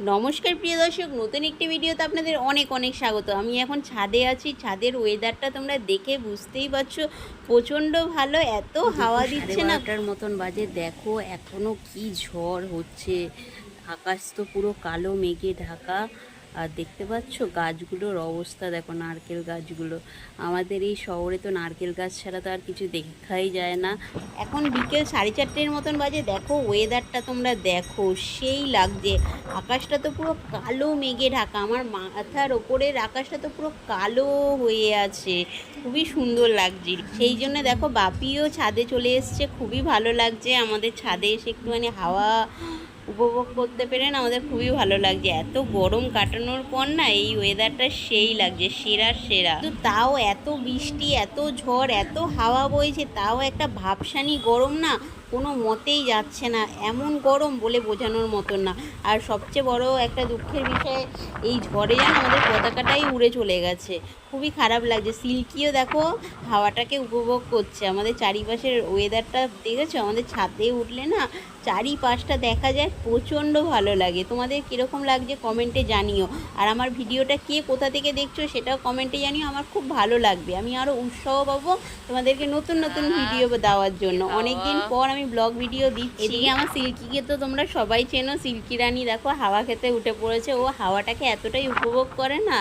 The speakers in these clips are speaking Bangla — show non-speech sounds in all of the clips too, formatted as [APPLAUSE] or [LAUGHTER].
নমস্কার প্রিয় দর্শক নতুন একটি ভিডিওতে আপনাদের অনেক অনেক স্বাগত। আমি এখন ছাদে আছি ছাদের ওয়েদারটা তোমরা দেখে বুঝতেই পারছ প্রচণ্ড ভালো এত হাওয়া দিচ্ছে না। ওটার মতন বাজে দেখো এখনও কি ঝড় হচ্ছে। আকাশ তো পুরো কালো মেঘে ঢাকা। আর দেখতে পাচ্ছ গাছগুলোর অবস্থা, দেখো নারকেল গাছগুলো। আমাদের এই শহরে তো নারকেল গাছ ছাড়া তো আর কিছু দেখাই যায় না। এখন বিকেল সাড়ে চারটের মতন বাজে, দেখো ওয়েদারটা তোমরা দেখো, সেই লাগছে। আকাশটা তো পুরো কালো মেঘে ঢাকা, আমার মাথার ওপরের আকাশটা তো পুরো কালো হয়ে আছে, খুবই সুন্দর লাগছে। সেই জন্য দেখো বাপিও ছাদে চলে এসছে, খুবই ভালো লাগছে, আমাদের ছাদে এসে একটুখানি হাওয়া উপভোগ করতে পেরে না আমাদের খুবই ভালো লাগছে। এত গরম কাটানোর পর না এই ওয়েদারটা সেই লাগছে, সেরা সেরা। তো তাও এত বৃষ্টি, এত ঝড়, এত হাওয়া বইছে, তাও একটা ভাবসানি গরম না কোনো মতেই যাচ্ছে না এমন গরম বলে বোঝানোর মতন না। আর সবচেয়ে বড় একটা দুঃখের বিষয় এই ঝড়ে যেন আমাদের পতাকাটাই উড়ে চলে গেছে। খুবই খারাপ লাগছে। সিল্কিও দেখো হাওয়াটাকে উপভোগ করছে। আমাদের চারিপাশের ওয়েদারটা দেখেছ? আমাদের ছাদে উঠলে না চারিপাশটা দেখা যায় প্রচণ্ড ভালো লাগে। তোমাদের কীরকম লাগছে কমেন্টে জানিও। আর আমার ভিডিওটা কে কোথা থেকে দেখছ সেটাও কমেন্টে জানিও। আমার খুব ভালো লাগবে। আমি আরও উৎসাহ পাবো তোমাদেরকে নতুন নতুন ভিডিও দেওয়ার জন্য। অনেক দিন পর আমি ব্লগ ভিডিও দিচ্ছি। এদিকে আমার সিল্কিকে তো তোমরা সবাই চেনো সিল্কি রানী দেখো হাওয়া খেতে উঠে পড়েছে। ও হাওয়াটাকে এতটাই উপভোগ করে না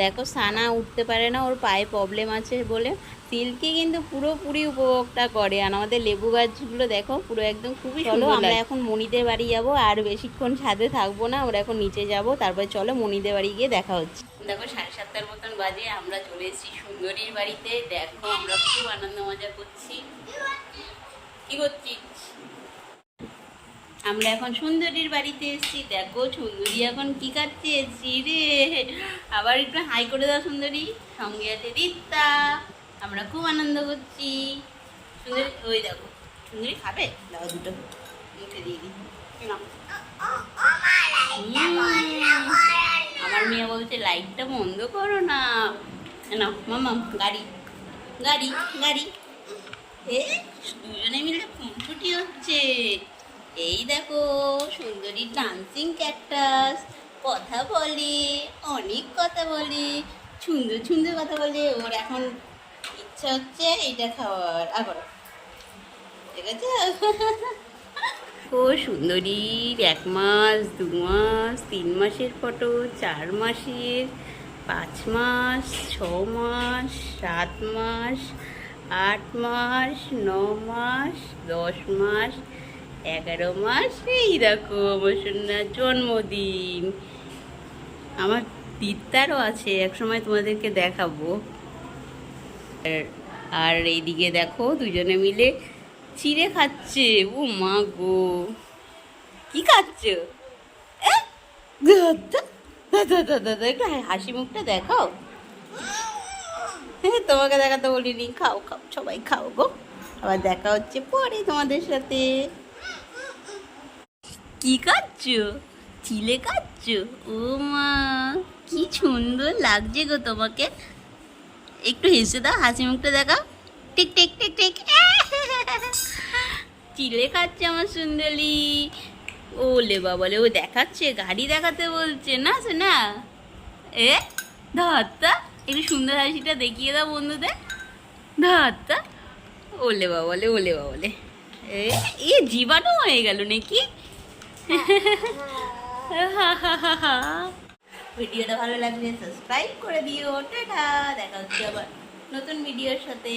দেখো সানা উঠতে পারে না ওর পায়ে প্রবলেম আছে বলে। সিল্কি কিন্তু পুরোপুরি উপভোগটা করে। আর আমাদের লেবু গাছগুলো দেখো পুরো একদম খুবই চলো আমরা এখন মনিদের বাড়ি যাব আর বেশিক্ষণ ছাদে থাকব না আমরা এখন নিচে যাব। তারপরে চলো মনিদের বাড়ি গিয়ে দেখা হচ্ছে। দেখো সাড়ে সাতটার মতন বাজে আমরা চলে এসেছি সুন্দরীর বাড়িতে। দেখো আমরা খুব আনন্দ মজা করছি। কি করছিস? আমরা এখন সুন্দরীর বাড়িতে এসেছি। দেখো সুন্দরী এখন কি খাচ্ছে রে। আবার একটু হাই করে দাও সুন্দরী। সঙ্গে আছে রিত্তা। আমরা খুব আনন্দ করছি। সুন্দরী, ওই দেখো। সুন্দরী খাবে? দাও দুটো। মুখে দিয়ে দিই। আমার মেয়ে বলছে লাইটটা বন্ধ করো না। না, মামা, গাড়ি। গাড়ি গাড়ি। এ দুজনে মিলে ফুটফুটি হচ্ছে। এই দেখো, সুন্দরী ডান্সিং ক্যাকটাস কথা বলে, অনেক কথা বলে সুন্দর সুন্দর কথা বলে। ওর এখন ইচ্ছা হচ্ছে এটা খাওয়ার। আবার ঠিক আছে ও সুন্দরীর এক মাস, দু মাস, তিন মাসের ফটো চার মাসের, পাঁচ মাস, ছ মাস, সাত মাস আট মাস ন মাস দশ মাস এগারো মাস এই দেখো আমার জন্মদিন আমার দিদারও আছে এক সময় তোমাদেরকে দেখাবো আর- এইদিকে দেখো দুজনে মিলে চিড়ে খাচ্ছে ও মা গো কি খাচ্ছ একটু হাসি মুখটা দেখাও হ্যাঁ [LAUGHS] তোমাকে দেখাতে বলিনি। খাও খাও, সবাই খাও গো। আবার দেখা হচ্ছে পরে তোমাদের সাথে। কি খাচ্ছ? চিলে খাচ্ছ? ও মা, কি সুন্দর লাগছে গো তোমাকে। একটু হেসে দাও, হাসি মুখটা দেখাও। টিক টিক টিক টিক। [LAUGHS] চিলে খাচ্ছে আমার সুন্দরী। ওলে বাবলে, ও দেখাচ্ছে, গাড়ি দেখাতে বলছে, না শোনা এ ধরতা একটু সুন্দর হাসিটা দেখিয়ে দাও বন্ধুদের। ধরতা ওলে বাবলে ওলে বাবলে বলে এ জীবাণু হয়ে গেল নাকি? ভিডিওটা ভালো লাগলে সাবস্ক্রাইব করে দিও। টাটা, দেখা হচ্ছে আবার নতুন ভিডিওর সাথে।